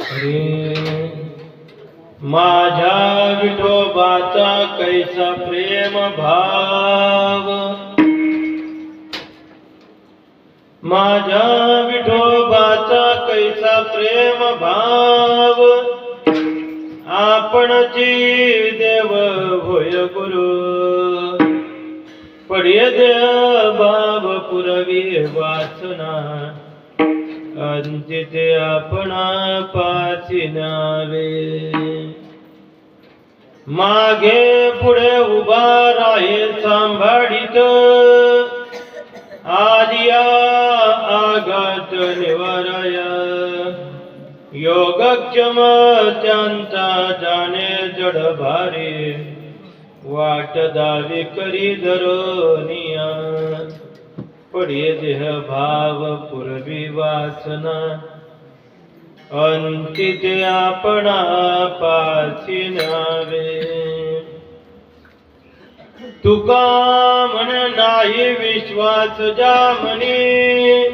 हरी माझ्या विठोबाचा कैसा प्रेम भाव? माझ्या विठोबाचा कैसा प्रेम भाव? आपणची देव होय गुरु. पडिय बाब पुरवी वाचना. अंतिते आपणा पाची नावे मागे पुढे उभा राहे सांभाळीत. आदिया आघात निवाराय. योगक्षम त्यांचा जाणे जड भारी वाट दावी करी धरोनिया पडे देह भाव पूर्वी वासना. अंतिते आपणा पाची नावे. तुका म्हण नाही विश्वास जा म्हणे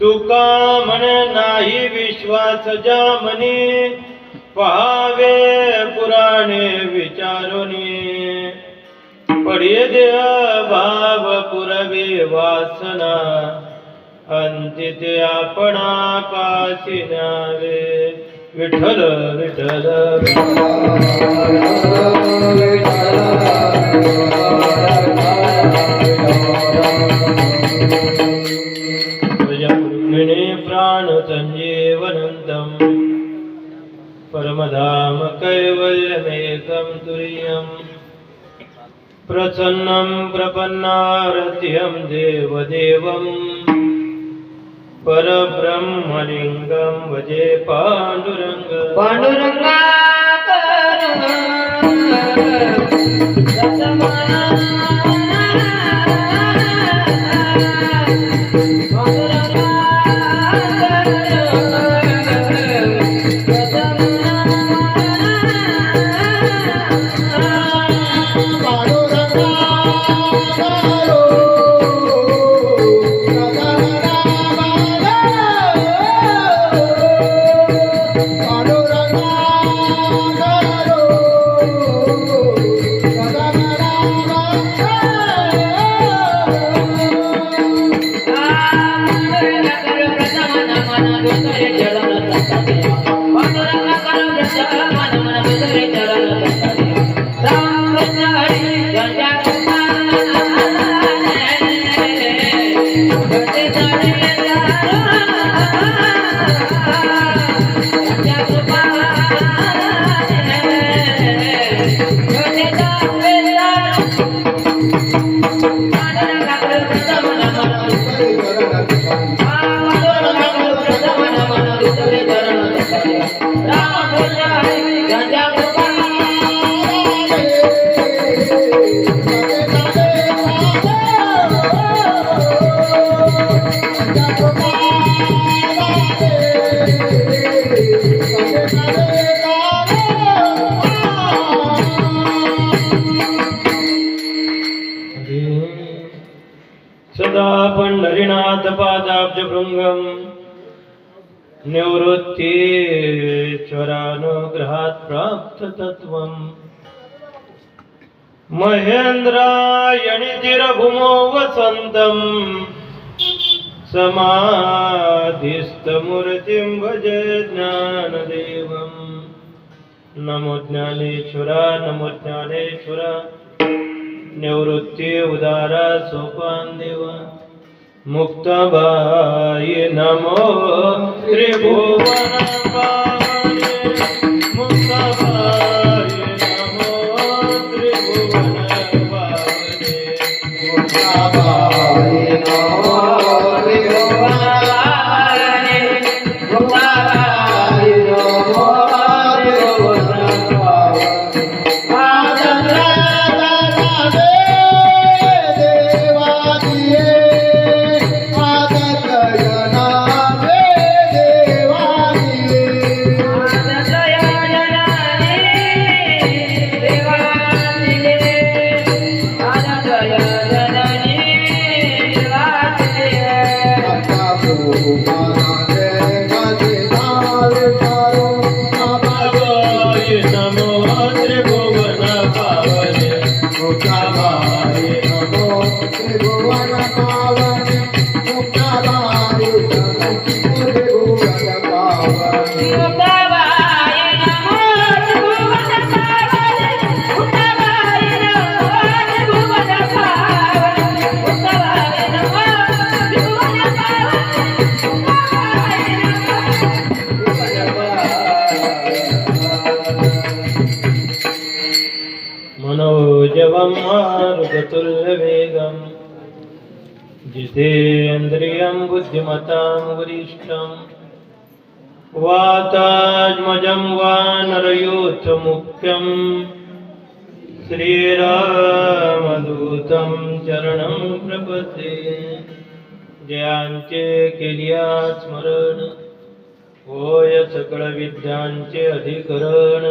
तुका म्हण नाही विश्वास जा म्हणे पहावे पुराणे विचारुनी. पडिये देह भाव पुरवी वासना. अंतिते आपणा पाशी नावे विठ्ठल विठ्ठल. রে महेन्द्रायणितिरभुमो वसन्तम् समाधिस्थमूर्तिं भजे ज्ञानदेवम्। नमो ज्ञानेश्वरा नमो ज्ञानेश्वरा। निवृत्ती उदारा सोपान देवा मुक्तबाई नमो त्रिभुवन मारुततुल्यवेगम् जितेन्द्रियं बुद्धिमतां वरिष्ठम्। वाताज्मजं वा नरयूथमुख्यम् श्रीरामदूतं चरणं प्रपते जयांचे केलिया स्मरण होय सकळविद्यांचे अधिकरण।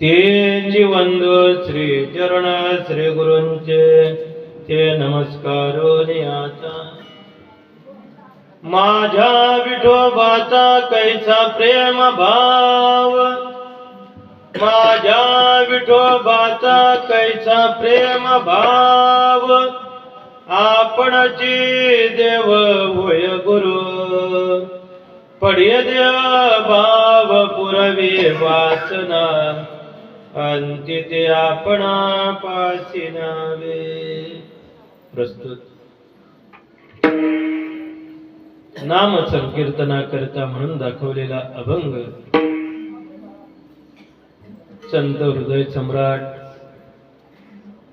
ते वंदो श्री चरण श्री गुरूंचे ते नमस्कारो नियाचा. माझ्या विठोबाचा कैसा प्रेम भाव? माझ्या विठोबाचा कैसा प्रेम भाव? आपणची देव होय गुरु. पडिय देव भाव पुरवी वासना. अंती ते आपणा पाशी नावे. प्रस्तुत. नाम संकीर्तना करता म्हणून दाखवलेला अभंग. संत हृदय सम्राट.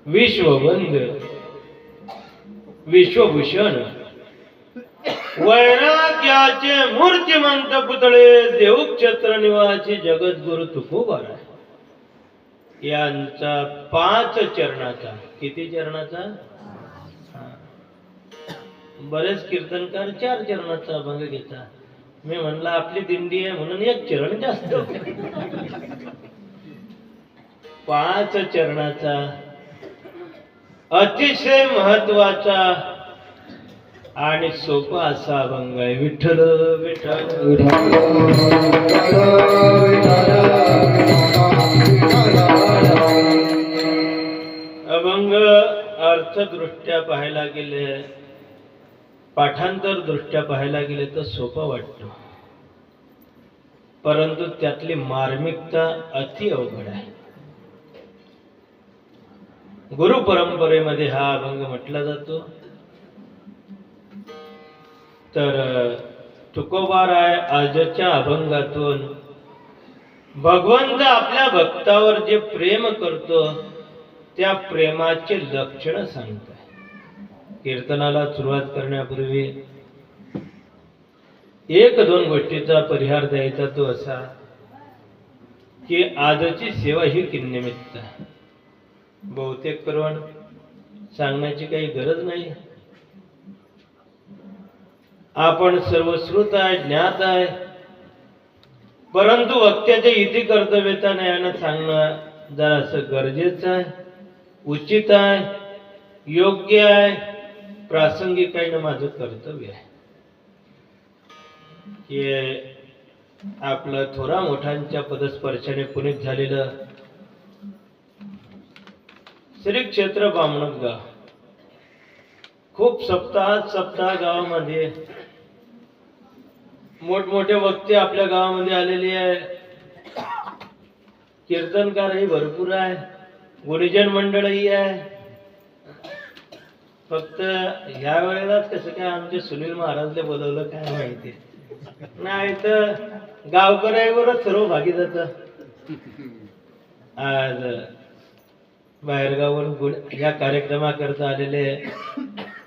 विश्ववंद विश्वभूषण. वैराग्याचे मूर्तिमंत पुतळे देवक्षेत्र निवासी जगद्गुरु तुकोबारा यांचा पाच चरणाचा किती चरणाचा बरेच कीर्तनकार चार चरणाचा अभंग घेतात मी म्हणला आपली दिंडी आहे म्हणून एक चरण जास्त पाच चरणाचा अतिशय महत्त्वाचा आणि सोपा असा अभंग आहे विठ्ठल विठ्ठल विठ्ठल अर्थदृष्ट्या पाहायला गेले पाठांतर दृष्ट्या पाहायला गेले तर सोपं वाटतं. परंतु त्यातली मार्मिकता अति अवघड आहे. गुरु परंपरेमध्ये हा अभंग म्हटला जातो. तर तुकोबाराय आजच्या अभंगातून भगवंत आपल्या भक्तावर जे प्रेम करतो त्या प्रेमाचे लक्षण सांगत आहे. कीर्तनाला सुरुवात करण्यापूर्वी एक दोन गोष्टीचा परिहार द्यायचा तो असा की आजची सेवा ही किन्निमित्त आहे. बहुतेक करून सांगण्याची काही गरज नाही. आपण सर्वश्रुत आहे ज्ञात आहे. परंतु वक्त्याच्या इति कर्तव्यता यानं सांगणं जरासं गरजेचं आहे. उचित आहे योग्य आहे प्रासंगिक आहे ना माझं कर्तव्य आहे. की आपलं थोरा मोठ्यांच्या पदस्पर्शाने पुनीत झालेलं श्री क्षेत्र बामणक गाव खूप सप्ताह सप्ताह गावामध्ये मोठमोठे वक्ते आपल्या गावामध्ये आलेले आहे. कीर्तनकारही भरपूर आहे. गुरुजन मंडळही आहे. फक्त ह्या वेळेलाच कसं काय आमचे सुनील महाराजले बोलवलं काय माहिती. नाही तर गावकऱ्यावरच सर्व भागी जात आज बाहेरगावून गुण या कार्यक्रमाकरता आलेले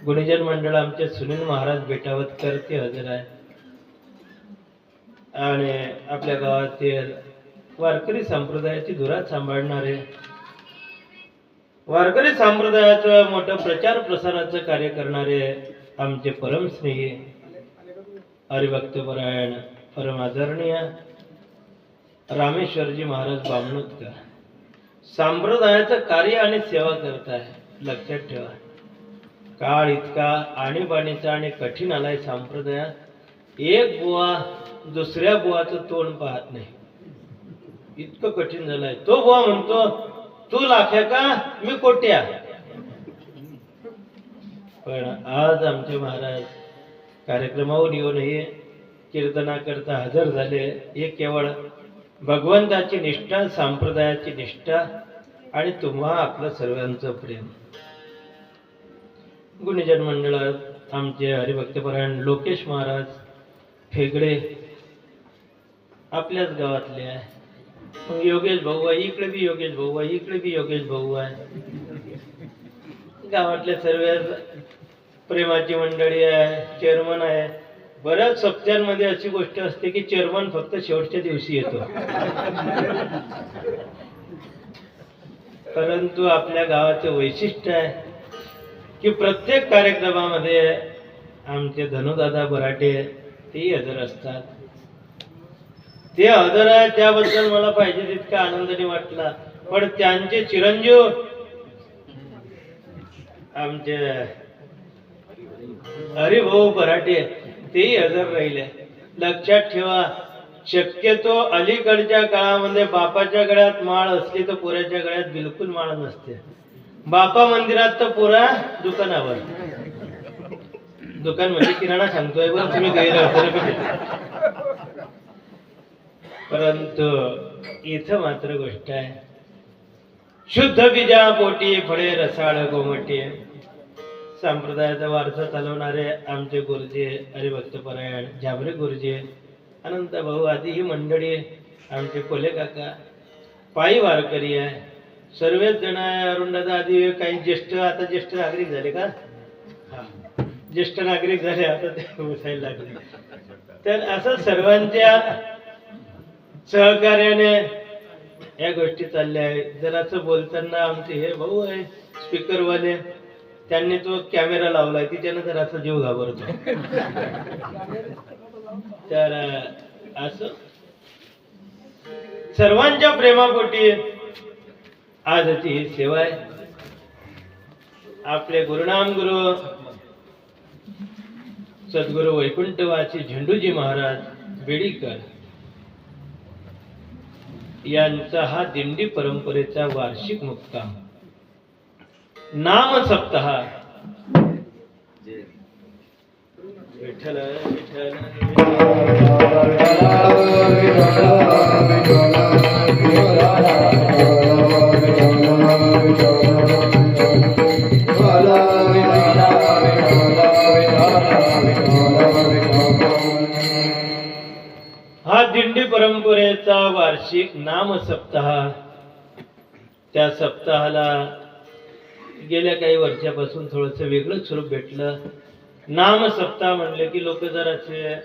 गुणीजन मंडळ आमचे सुनील महाराज भेटावत करते हजर आहे. आणि आपल्या गावातील वारकरी संप्रदायाची धुरा सांभाळणारे वारकरी संप्रदायाचं मोठं प्रचार प्रसाराचं कार्य करणारे आमचे परमस्नेही हरिभक्तपरायण परम आदरणीय रामेश्वरजी महाराज बामणोतकर. संप्रदायाचं कार्य आणि सेवा करत आहे. लक्षात ठेवा. काळ इतका आणीबाणीचा आणि कठीण आलाय संप्रदायात. एक बुवा दुसऱ्या बुवाचं तोंड पाहत नाही. इतकं कठीण झालंय. तो बुवा म्हणतो तू लाख्या का? मी कोट्या. पण आज आमचे महाराज कार्यक्रमावर येऊनही कीर्तनाकरता हजर झाले हे केवळ भगवंताची निष्ठा संप्रदायाची निष्ठा आणि तुम्हा आपलं सर्वांचं प्रेम. गुणीजन मंडळात आमचे हरिभक्तपरायण लोकेश महाराज फेगडे आपल्याच गावातले आहे. मग योगेश भाऊ आहे इकडे बी योगेश भाऊ आहे इकडे बी योगेश भाऊ आहे. गावातल्या सर्व प्रेमाची मंडळी आहे चेअरमन आहे. बऱ्याच सप्त्यांमध्ये अशी गोष्ट असते की चेअरमन फक्त शेवटच्या दिवशी येतो. परंतु आपल्या गावाचं वैशिष्ट्य आहे की प्रत्येक कार्यक्रमामध्ये आमचे धनुदादा बराटे तेही हजर असतात. ते हजर आहे त्याबद्दल मला पाहिजे तितका आनंदाने वाटला. पण त्यांचे चिरंजीव आमचे हरिभाऊ पराठे तेही हजर राहिले. लक्षात ठेवा शक्यतो अलीकडच्या काळामध्ये बापाच्या गळ्यात माळ असली तर पोऱ्याच्या गळ्यात बिलकुल माळ नसते. बापा मंदिरात तर पोरा दुकानावर. दुकान म्हणजे किराणा सांगतोय बरं तुम्ही गैरअर्थ परंतु इथं मात्र गोष्ट आहे. शुद्ध बीजा पोटी फळे रसाळ गोमटी. संप्रदायाचा वारसा चालवणारे आमचे गुरुजी हरिभक्त परायण झाबरे गुरुजी अनंत भाऊ आदी ही मंडळी आमचे कोले काका पायी वारकरी आहे. सर्वच जण आहे आधी काही ज्येष्ठ आता ज्येष्ठ नागरिक झाले का? हा. ज्येष्ठ नागरिक झाले आता ते उठायला लागले. तर असं सर्वांच्या सहकार्याने या गोष्टी चालल्या आहेत. जर असं बोलताना आमचे हे भाऊ आहे स्पीकरवाले त्यांनी तो कॅमेरा लावलाय तिच्यानं जर जीव घाबरतो. तर असं. सर्वांच्या प्रेमापोटी आजची ही सेवा आहे. आपले गुरुनाम गुरु सद्गुरु वैकुंठवाची झेंडूजी महाराज बेडीकर. यांचा हा दिंडी परंपरेचा वार्षिक मुक्काम. नाम सप्ताह विठ्ठल विठ्ठल. वार्षिक नाम सप्ताह त्या सप्ताहाला गेल्या काही वर्षापासून थोडंसं वेगळं स्वरूप भेटलं. नाम सप्ताह म्हणलं की लोक जराचे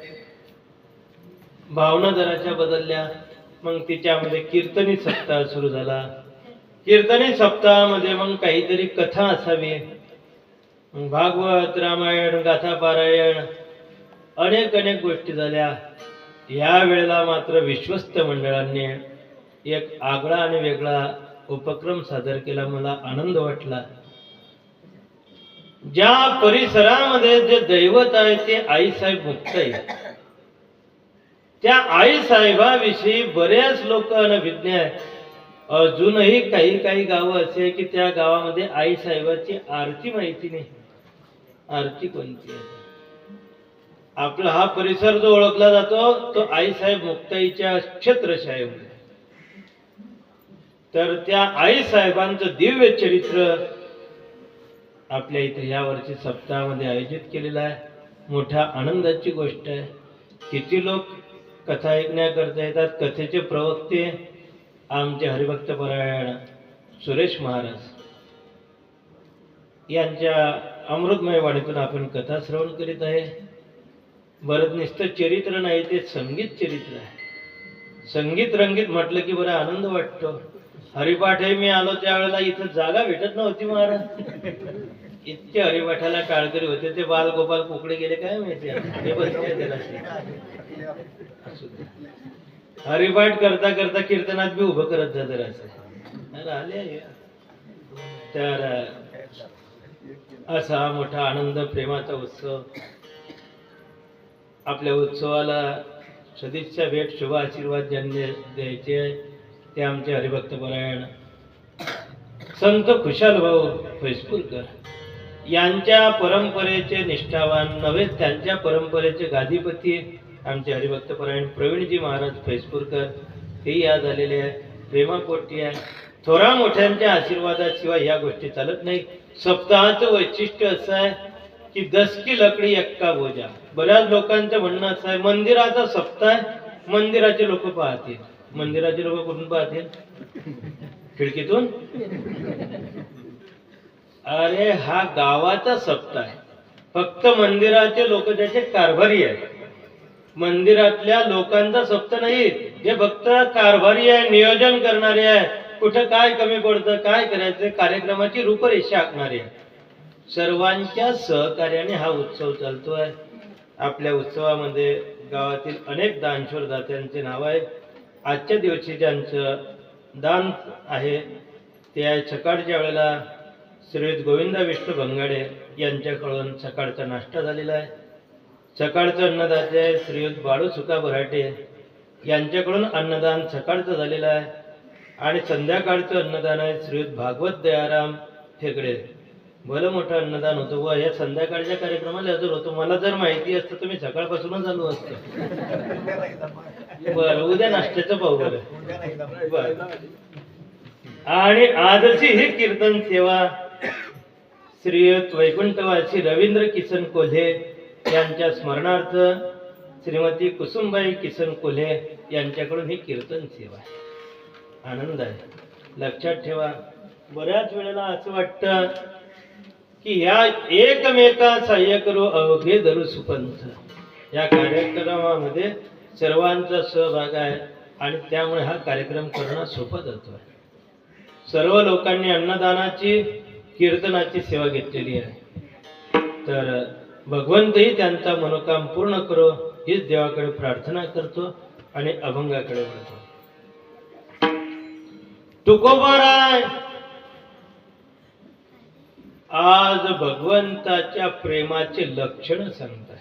भावना जराच्या बदलल्या. मग तिच्यामध्ये कीर्तनी सप्ताह सुरू झाला. कीर्तनी सप्ताहामध्ये मग काहीतरी कथा असावी. मग भागवत रामायण गाथा पारायण अनेक अनेक गोष्टी झाल्या. या वेळेला मात्र विश्वस्त मंडळांनी एक आगळा आणि वेगळा उपक्रम सादर केला. मला आनंद वाटला. ज्या परिसरामध्ये जे दैवत आहे ते आईसाहेब मुक्ताई त्या आई साहेबाविषयी बरेच लोक अनभिज्ञ आहेत अजूनही काही काही गावं असे की त्या गावामध्ये आई साहेबाची आरती माहिती नाही. आरती कोणती आहे? आपला हा परिसर जो ओळखला जातो तो आईसाहेब मुक्ताईच्या छत्रशाहीमध्ये तर त्या आई साहेबांचं दिव्य चरित्र आपल्या इथे या वर्षी सप्ताहामध्ये आयोजित केलेलं आहे. मोठ्या आनंदाची गोष्ट आहे. किती लोक कथा ऐकण्याकरता येतात कथेचे प्रवक्ते आमचे हरिभक्त परायण सुरेश महाराज. यांच्या अमृतमय वाणीतून आपण कथा श्रवण करीत आहे. बरं नुसतं चरित्र नाही ते संगीत चरित्र आहे. संगीत रंगीत म्हटलं की बरं आनंद वाटतो. हरिपाठ हे मी आलो त्यावेळेला इथं जागा भेटत नव्हती महाराज. इतके हरिपाठाला टाळकरी होते ते बालगोपाल कुकडे गेले काय माहिती? हरिपाठ करता करता कीर्तनात बी उभं करत जा जरा असं आले तर असा हा मोठा आनंद प्रेमाचा उत्सव. आपल्या उत्सवाला सदिच्छा भेट शुभ आशीर्वाद ज्यांनी द्यायचे ते आमचे हरिभक्त परायण. संत खुशाल भाऊ फैसपूरकर यांच्या परंपरेचे निष्ठावान नव्हे त्यांच्या परंपरेचे गादीपती आमचे हरिभक्त परायण प्रवीणजी महाराज फैसपूरकर हेही आज आलेले आहे प्रेमापोटी आहे. थोरा मोठ्यांच्या आशीर्वादाशिवाय या गोष्टी चालत नाही सप्ताहाचं वैशिष्ट्य असं आहे की दसकी लकडी एक्का बोजा बऱ्याच लोकांचं म्हणणं असं आहे मंदिराचा सप्ताह आहे मंदिराचे लोक पाहतील. मंदिराचे लोक कुठून पाहतील? खिडकीतून? अरे हा गावाचा सप्ताह आहे. फक्त मंदिराचे लोक त्याचे कारभारी आहेत. मंदिरातल्या लोकांचा सप्त नाही जे फक्त कारभारी आहे नियोजन करणारे आहे कुठं काय कमी पडतं काय करायचं कार्यक्रमाची रूपरेषा आखणारी आहे सर्वांच्या सहकार्याने हा उत्सव चालतो आहे आपल्या उत्सवामध्ये गावातील अनेक दानशूर दात्यांचे नाव आहे आजच्या दिवशी ज्यांचं दान आहे ते आहे सकाळच्या वेळेला श्रीयुत गोविंदा विष्णू भंगाडे यांच्याकडून सकाळचा नाश्ता झालेला आहे. सकाळचं अन्नदाते आहे श्रीयुत बाळू सुका बराटे यांच्याकडून अन्नदान सकाळचं झालेलं आहे. आणि संध्याकाळचं अन्नदान आहे श्रीयुत भागवत दयाराम ठेकडे भलं मोठं अन्नदान होतं. व या संध्याकाळच्या कार्यक्रमाला हजर होतो. मला जर माहिती असतं तर मी सकाळपासूनच आलो असतो. बरं उद्या नाश्त्याचं पाहू बरं. बरं. आणि आजची ही कीर्तन सेवा श्रीयुत वैकुंठवासी रवींद्र किसन कोल्हे यांच्या स्मरणार्थ श्रीमती कुसुमबाई किसन कोल्हे यांच्याकडून ही कीर्तन सेवा आनंद आहे. लक्षात ठेवा. बऱ्याच वेळेला असं वाटतं की या एकमेका सहाय्य करू अवघे धरू सुपंथ या कार्यक्रमामध्ये सर्वांचा सहभाग आहे आणि त्यामुळे हा कार्यक्रम करणं सोपं जातो. आहे सर्व लोकांनी अन्नदानाची कीर्तनाची सेवा घेतलेली आहे. तर भगवंतही त्यांचा मनोकाम पूर्ण करो हीच देवाकडे प्रार्थना करतो आणि अभंगाकडे वळतो. तुकोबाराय! आज भगवंताच्या प्रेमाचे लक्षण सांगताय.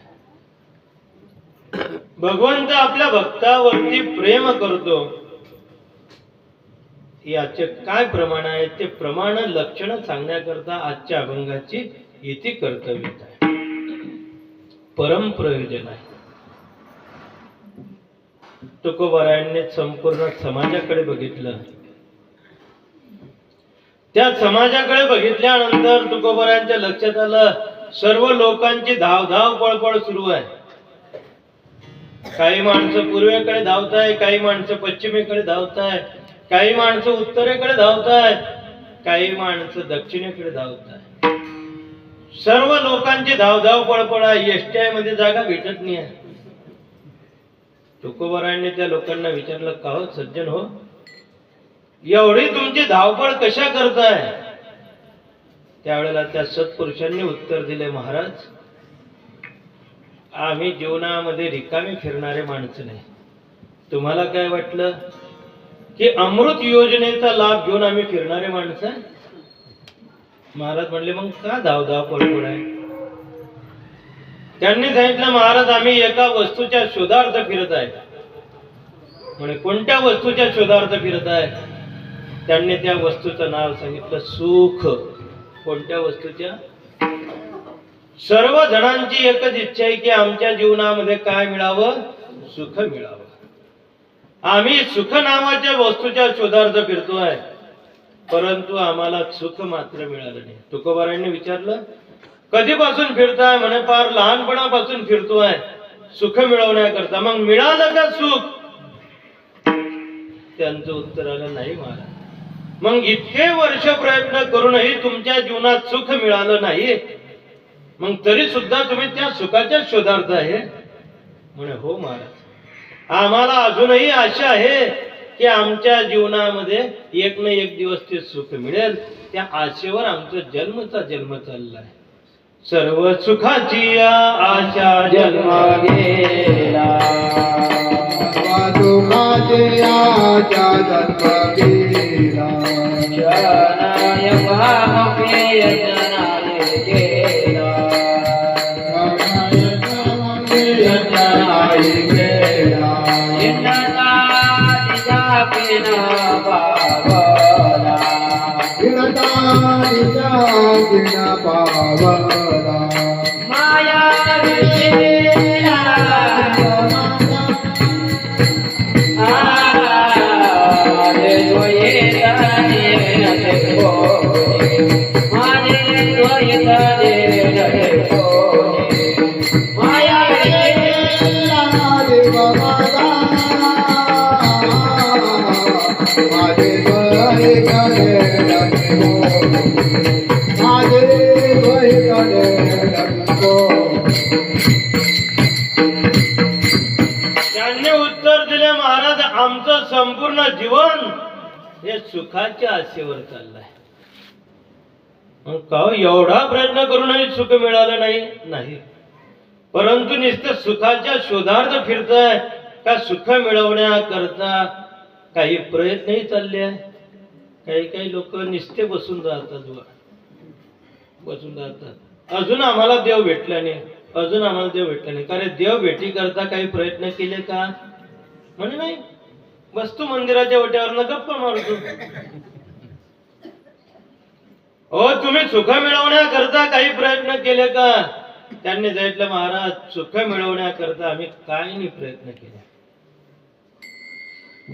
भगवंत आपल्या भक्तावरती प्रेम करतो. याचे काय प्रमाण आहे? ते प्रमाण लक्षण सांगण्याकरता आजच्या अभंगाची इति कर्तव्यता आहे. परम प्रयोजन आहे. तुकोबारायणने संपूर्ण समाजाकडे बघितलं. त्या समाजाकडे बघितल्यानंतर तुकोबरांच्या लक्षात आलं सर्व लोकांची धावधाव पळपळ सुरू आहे. काही माणसं पूर्वेकडे धावताय काही माणसं पश्चिमेकडे धावताय काही माणसं उत्तरेकडे धावताय काही माणसं दक्षिणेकडे धावताय. सर्व लोकांची धावधाव पळपळ आहे एसटीआयमध्ये जागा भेटत नाही आहे. तुकोबरांनी त्या लोकांना विचारलं का हो सज्जन हो? एवढी तुमची धावपळ कशा करताय? त्यावेळेला त्या सत्पुरुषांनी उत्तर दिले महाराज आम्ही जीवनामध्ये रिकामी फिरणारे माणसं नाही. तुम्हाला काय वाटलं की अमृत योजनेचा लाभ घेऊन आम्ही फिरणारे माणसं आहे? महाराज म्हणले मग का धाव धाव पळपळ आहे त्यांनी सांगितलं महाराज आम्ही एका वस्तूच्या शोधार्थ फिरत आहे. म्हणे कोणत्या वस्तूच्या शोधार्थ फिरत आहे? त्यांनी त्या वस्तूचं नाव सांगितलं सुख. कोणत्या वस्तूच्या? सर्व जणांची एकच इच्छा आहे की आमच्या जीवनामध्ये काय मिळावं? सुख मिळावं. आम्ही सुख नावाच्या वस्तूच्या शोधार्थ फिरतो आहे. परंतु आम्हाला सुख मात्र मिळालं नाही. तुकोबारांनी विचारलं कधीपासून फिरताय? म्हणे फार लहानपणापासून फिरतोय सुख मिळवण्याकरता. मग मिळालं का सुख? त्यांचं उत्तर आलं नाही महाराज. मग इतके वर्ष प्रयत्न करूनही तुमच्या जीवनात सुख मिळालं नाही. मग तरी सुद्धा तुम्ही त्या सुखाच्या शोधार्थ आहे. म्हणे हो महाराज. आम्हाला अजूनही आशा आहे की आमच्या जीवनामध्ये एक ना एक दिवस ते सुख मिळेल. त्या आशेवर आमचा जन्मचा जन्म चालला आहे. सर्व सुखाची आशा जन्म गेला શરણાય વામપે યજ્ઞાને કેલા યજ્ઞાય કેલા યજ્ઞના દિજા પિના પાવલા યજ્ઞના દિજા પિના પાવલા हे सुखाच्या आशेवर चाललंय. मग का एवढा प्रयत्न करूनही सुख मिळालं नाही? नाही. परंतु नुसतं सुखाच्या शोधार्थ फिरताय. का सुख मिळवण्याकरता काही प्रयत्नही चालले आहे काही काही लोक नुसते बसून राहतात बसून राहतात. अजून आम्हाला देव भेटला नाही. अजून आम्हाला देव भेटला नाही. कारण देव भेटी करता काही प्रयत्न केले का? म्हणे नाही. वस्तू मंदिराच्या ओट्यावर गप्पा मारतो हो तुम्ही सुख मिळवण्याकरता काही प्रयत्न केले का? त्यांनी सांगितलं महाराज सुख मिळवण्याकरता आम्ही काही नाही प्रयत्न केले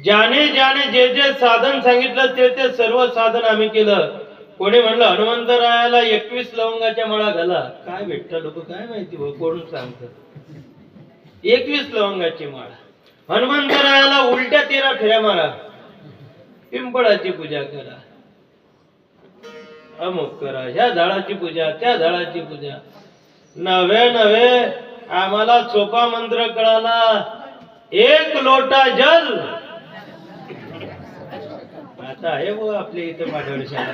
ज्याने ज्याने जे जे साधन सांगितलं ते ते सर्व साधन आम्ही केलं. कोणी म्हणलं हनुमंतरायाला एकवीस लवंगाच्या माळा घाला. काय भेटतं लोक? काय माहिती कोण सांगत? एकवीस लवंगाची माळा. हनुमंतरायाला उलट्या तेरा फेऱ्या मारा. पिंपळाची पूजा करा. अमुक करा. ह्या झाडाची पूजा त्या झाडाची पूजा. नव्हे नव्हे आम्हाला सोपा मंत्र कळाला. एक लोटा जल. आता आहे वो आपल्या इथं पाठवली शाळा.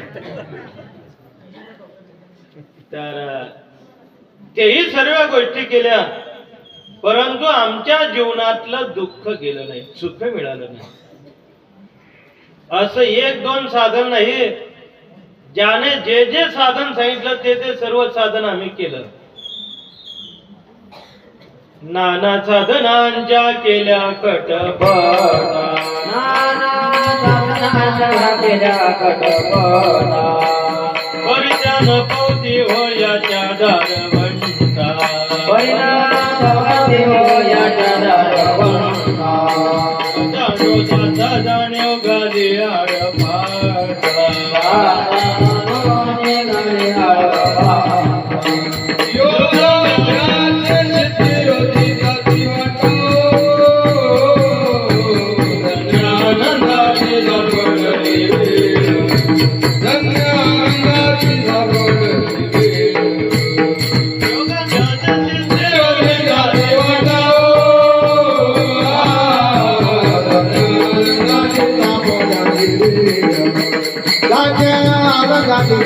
तर तेही सर्व गोष्टी केल्या. परंतु आमच्या जीवनातलं दुःख गेलं नाही सुख मिळालं नाही. असं एक दोन साधन नाही ज्याने जे जे साधन सांगितलं ते ते सर्व साधन आम्ही केलं. नाना साधनांच्या केल्या कटपणा. परिचान पौती होयाच्या दारवंता आम्ही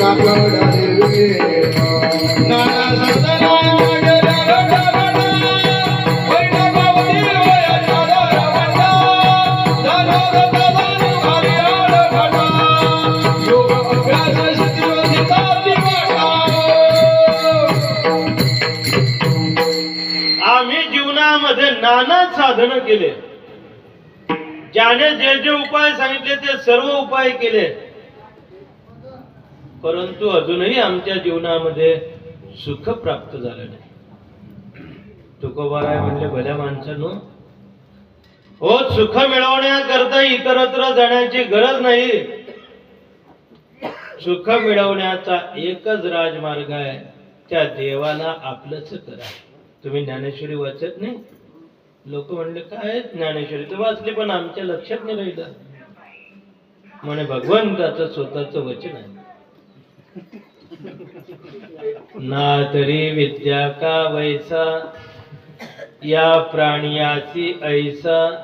जीवनामध्ये नाना साधन केले. ज्याने जे जे उपाय सांगितले ते सर्व उपाय केले. परंतु अजूनही आमच्या जीवनामध्ये सुख प्राप्त झालं नाही. तुकोबाराय म्हणले भल्या माणसानो हो सुख मिळवण्याकरता इतरत्र जाण्याची गरज नाही. सुख मिळवण्याचा एकच राजमार्ग आहे त्या देवाला आपलंच करा. तुम्ही ज्ञानेश्वरी वाचत नाही? लोक म्हणले काय ज्ञानेश्वरी? तर वाचली पण आमच्या लक्षात नाही राहिलं. म्हणे भगवंताचं स्वतःच वचन आहे. ना तरी विद्या का वैसा? या प्राणियासी ऐसा.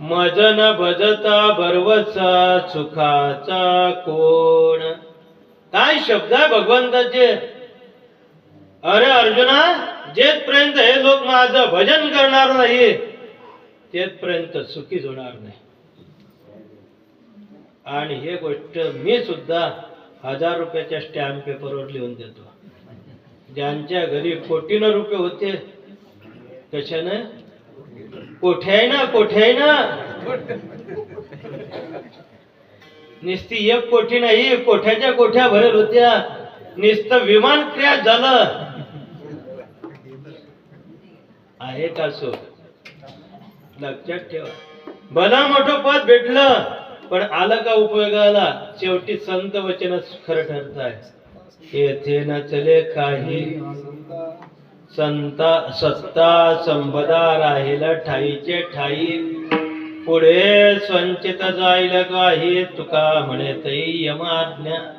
मजन भजता भरवसा सुखाचा कोण? काय शब्द आहे भगवंताचे? अरे अर्जुना जेथपर्यंत हे लोक माझं भजन करणार नाही तेथपर्यंत सुखीच होणार नाही. आणि हे गोष्ट मी सुद्धा हजार रुपयाच्या स्टॅम्प पेपरवर लिहून देतो. ज्यांच्या घरी कोटीनं रुपये होते कशानं? कोठे आहे ना कोठे आहे ना निस्ती एक कोठी नाही कोठ्याच्या कोठ्या भरेल होत्या? नुसतं विमान क्रॅश झालं. आहे का सो लक्षात ठेवा. भला मोठं पद भेटलं. पण आलं का उपयोगाला? शेवटी संत वचन खरं ठरत आहे. येथे न चले काही. संता सत्ता संपदा राहिला ठाईचे ठाई. पुढे संचित जाईल काही. तुका म्हणे तई यमाज्ञा.